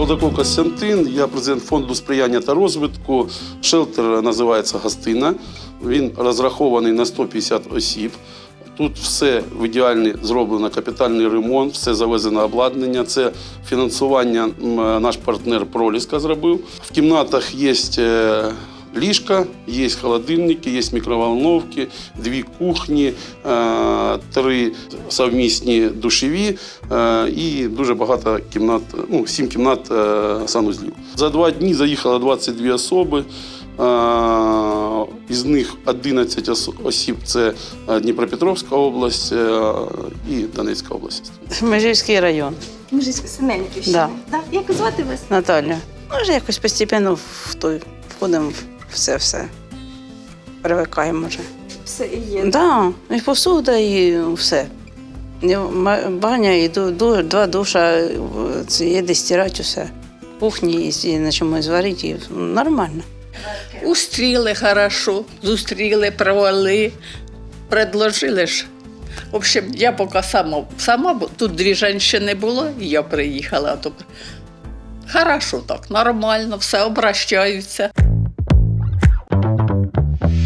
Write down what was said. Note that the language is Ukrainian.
Судаков Костянтин, я президент фонду сприяння та розвитку. Шелтер називається Гостина. Він розрахований на 150 осіб. Тут все в ідеалі зроблено капітальний ремонт, все завезено обладнання. Це фінансування наш партнер Проліска зробив. В кімнатах є е, ліжка, є холодильники, є мікроволновки, дві кухні, е, три совмісні душові е, і дуже багато кімнат, ну, сім кімнат е, санузлів. За два дні заїхало 22 особи. Із них 11 осіб це Дніпропетровська область і Донецька область. Межівський район, Мужицька Синельниківщина. Да. Да. Як звати вас? Наталя. Може, якось постійно в той входимо в все-все. Привикаємо вже. Все і є. Да, і посуда, і все. Баня, і два душа, це є де стирати усе. Кухні, і на чомусь зварити, і нормально. Устріли хорошо, зустріли, провели, предложили ж. В общем, я поки сама, сама тут дві жінки було, і я приїхала. Хорошо так, нормально, все обращаються.